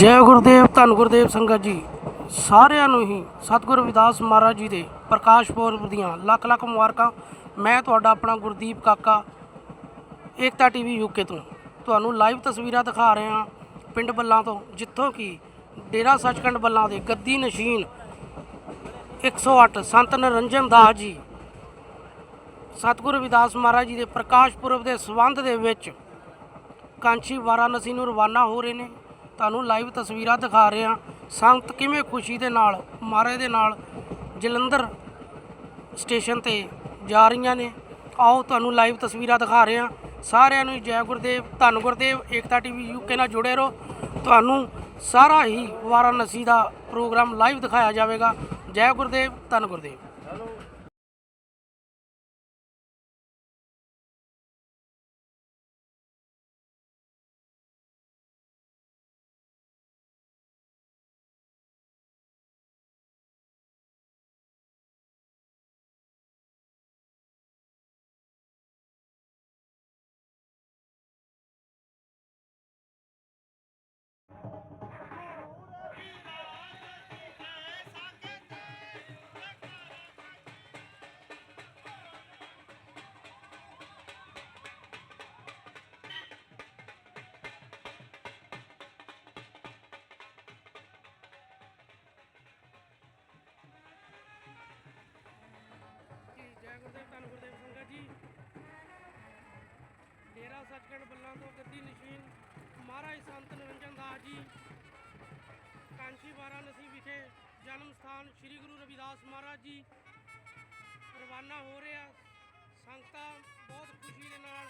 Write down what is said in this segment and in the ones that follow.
ਜੈ ਗੁਰਦੇਵ, ਧੰਨ ਗੁਰਦੇਵ ਸੰਗਤ ਜੀ। ਸਾਰਿਆਂ ਨੂੰ ਹੀ ਸਤਿਗੁਰ ਰਵਿਦਾਸ ਮਹਾਰਾਜ ਜੀ ਦੇ ਪ੍ਰਕਾਸ਼ ਪੁਰਬ ਦੀਆਂ ਲੱਖ ਲੱਖ ਮੁਬਾਰਕਾਂ। ਮੈਂ ਤੁਹਾਡਾ ਆਪਣਾ ਗੁਰਦੀਪ ਕਾਕਾ, ਏਕਤਾ ਟੀਵੀ ਯੂਕੇ ਤੋਂ। ਤੁਹਾਨੂੰ ਲਾਈਵ ਤਸਵੀਰਾਂ ਦਿਖਾ ਰਹੇ ਹਾਂ ਪਿੰਡ ਬੱਲਾਂ ਤੋਂ, ਜਿੱਥੋਂ ਕਿ ਡੇਰਾ ਸੱਚਖੰਡ ਬੱਲਾਂ ਦੇ ਗੱਦੀ ਨਸ਼ੀਨ 108 ਸੰਤ ਨਰਿੰਜਨ ਦਾਸ ਜੀ, ਸਤਿਗੁਰ ਰਵਿਦਾਸ ਮਹਾਰਾਜ ਜੀ ਦੇ ਪ੍ਰਕਾਸ਼ ਪੁਰਬ ਦੇ ਸਬੰਧ ਦੇ ਵਿੱਚ ਕਾਂਚੀ ਵਾਰਾਣਸੀ ਨੂੰ ਰਵਾਨਾ ਹੋ ਰਹੇ ਨੇ। ਤੁਹਾਨੂੰ ਲਾਈਵ ਤਸਵੀਰਾਂ ਦਿਖਾ ਰਹੇ ਹਾਂ। ਸੰਗਤ ਕਿਵੇਂ ਖੁਸ਼ੀ ਦੇ ਨਾਲ ਮਹਾਰਾਜ ਦੇ ਨਾਲ ਜਲੰਧਰ ਸਟੇਸ਼ਨ ਤੇ ਜਾ ਰਹੀਆਂ ਨੇ। ਆਓ ਤੁਹਾਨੂੰ ਲਾਈਵ ਤਸਵੀਰਾਂ ਦਿਖਾ ਰਹੇ ਹਾਂ। ਸਾਰਿਆਂ ਨੂੰ ਜੈ ਗੁਰਦੇਵ, ਧੰਨ ਗੁਰਦੇਵ, ਏਕਤਾ ਟੀਵੀ ਯੂਕੇ ਨਾਲ ਜੁੜੇ ਰਹੋ। ਤੁਹਾਨੂੰ ਸਾਰਾ ਹੀ ਵਾਰਾਣਸੀ ਦਾ ਪ੍ਰੋਗਰਾਮ ਲਾਈਵ ਦਿਖਾਇਆ ਜਾਵੇਗਾ। ਜੈ ਗੁਰਦੇਵ, ਧੰਨ ਗੁਰਦੇਵ। ਸੱਚਖੰਡ ਬੱਲਾਂ ਤੋਂ ਗੱਦੀ ਨਸ਼ੀਨ ਮਹਾਰਾਜ ਸੰਤ ਨਿਰੰਜਨ ਦਾਸ ਜੀ ਕਾਂਚੀ ਵਾਰਾਣਸੀ ਵਿਖੇ ਜਨਮ ਸਥਾਨ ਸ੍ਰੀ ਗੁਰੂ ਰਵਿਦਾਸ ਮਹਾਰਾਜ ਜੀ। ਰਵਾਨਾ ਹੋ ਰਿਹਾ। ਸੰਗਤਾਂ ਬਹੁਤ ਖੁਸ਼ੀ ਦੇ ਨਾਲ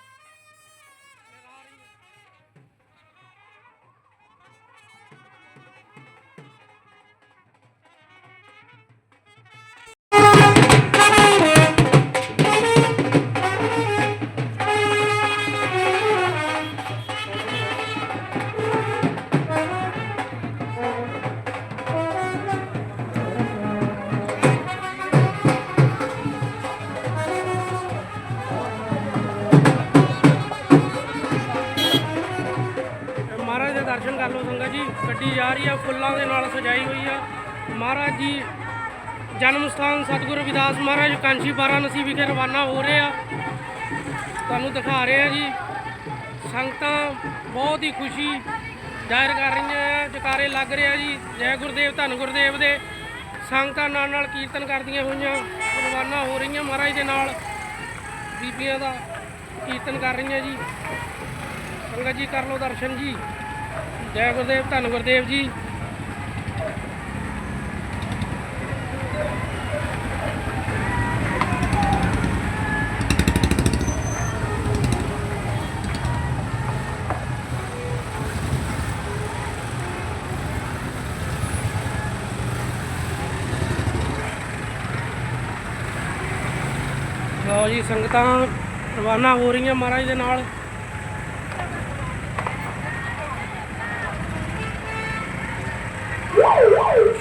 ਕੱਢੀ ਜਾ ਰਹੀ ਆ, ਫੁੱਲਾਂ ਦੇ ਨਾਲ ਸਜਾਈ ਹੋਈ ਆ। ਮਹਾਰਾਜ ਜੀ, ਜਨਮ ਸਥਾਨ ਸਤਿਗੁਰੂ ਰਵਿਦਾਸ ਮਹਾਰਾਜ ਕਾਂਚੀ ਵਾਰਾਣਸੀ ਵਿਖੇ ਰਵਾਨਾ ਹੋ ਰਹੇ ਆ। ਤੁਹਾਨੂੰ ਦਿਖਾ ਰਹੇ ਆ ਜੀ। ਸੰਗਤਾਂ ਬਹੁਤ ਹੀ ਖੁਸ਼ੀ ਜ਼ਾਹਿਰ ਕਰ ਰਹੀਆਂ ਆ, ਜਕਾਰੇ ਲੱਗ ਰਿਹਾ ਜੀ। ਜੈ ਗੁਰਦੇਵ, ਧੰਨ ਗੁਰਦੇਵ ਦੇ ਸੰਗਤਾਂ ਨਾਲ ਨਾਲ ਕੀਰਤਨ ਕਰਦੀਆਂ ਹੋਈਆਂ, ਰਵਾਨਾ ਹੋ ਰਹੀਆਂ ਮਹਾਰਾਜ ਦੇ ਨਾਲ। ਬੀਬੀਆਂ ਦਾ ਕੀਰਤਨ ਕਰ ਰਹੀਆਂ ਜੀ। ਸੰਗਤ ਜੀ, ਕਰ ਲਓ ਦਰਸ਼ਨ ਜੀ। ਜੈ ਗੁਰਦੇਵ ਧੰਨ ਗੁਰਦੇਵ ਜੀ। ਲਓ ਜੀ ਸੰਗਤਾਂ ਰਵਾਨਾ ਹੋ ਰਹੀਆਂ ਮਹਾਰਾਜ ਦੇ ਨਾਲ।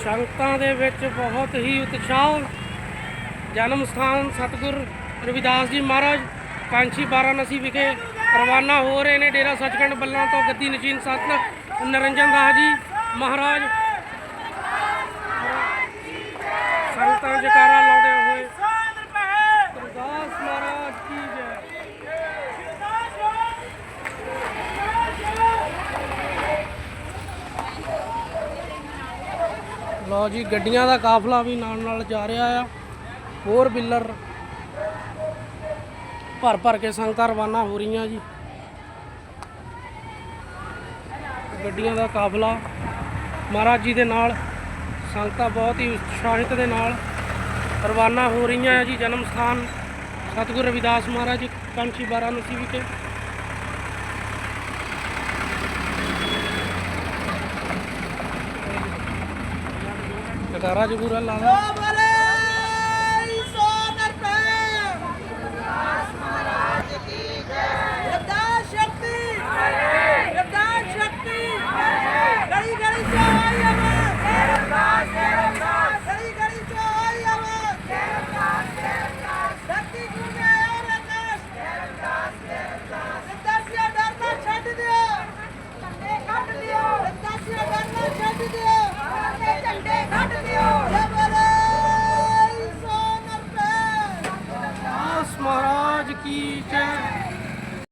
ਸੰਗਤਾਂ ਦੇ ਵਿੱਚ ਬਹੁਤ ਹੀ ਉਤਸ਼ਾਹ ਜਨਮ ਸਥਾਨ ਸਤਿਗੁਰ ਰਵਿਦਾਸ ਜੀ ਮਹਾਰਾਜ ਕਾਂਚੀ ਵਾਰਾਣਸੀ ਵਿਖੇ ਰਵਾਨਾ ਹੋ ਰਹੇ ਨੇ, ਡੇਰਾ ਸੱਚਖੰਡ ਬੱਲਾਂ ਤੋਂ ਗੱਦੀ ਨਚੀਨ ਸਤ ਨਰਿੰਜਨ ਦਾਸ ਜੀ ਮਹਾਰਾਜ। ਸੰਗਤਾਂ ਜਕਾਰਾ ਲਾਉਂਦੇ ਹੋਏ ਗੁਰਦਾਸ ਮਹਾਰਾਜ ਕੀ ਜੈ ਲਓ ਜੀ, ਗੱਡੀਆਂ ਦਾ ਕਾਫਲਾ ਵੀ ਨਾਲ ਨਾਲ ਜਾ ਰਿਹਾ ਆ। ਹੋਰ ਬਿੱਲਰ ਭਰ ਭਰ ਕੇ ਸੰਗਤਾਂ ਰਵਾਨਾ ਹੋ ਰਹੀਆਂ ਜੀ। ਗੱਡੀਆਂ ਦਾ ਕਾਫਲਾ ਮਹਾਰਾਜ ਜੀ ਦੇ ਨਾਲ, ਸੰਗਤਾਂ ਬਹੁਤ ਹੀ ਉਤਸ਼ਾਹਿਤ ਦੇ ਨਾਲ ਰਵਾਨਾ ਹੋ ਰਹੀਆਂ ਜੀ। ਜਨਮ ਸਥਾਨ ਸਤਿਗੁਰ ਰਵਿਦਾਸ ਮਹਾਰਾਜ ਜੀ ਕਾਂਚੀ ਵਾਰਾਣਸੀ ਵਿਖੇ। ਜਕਾਰਾ ਜਗੂਰਾ ਲਾਵਾ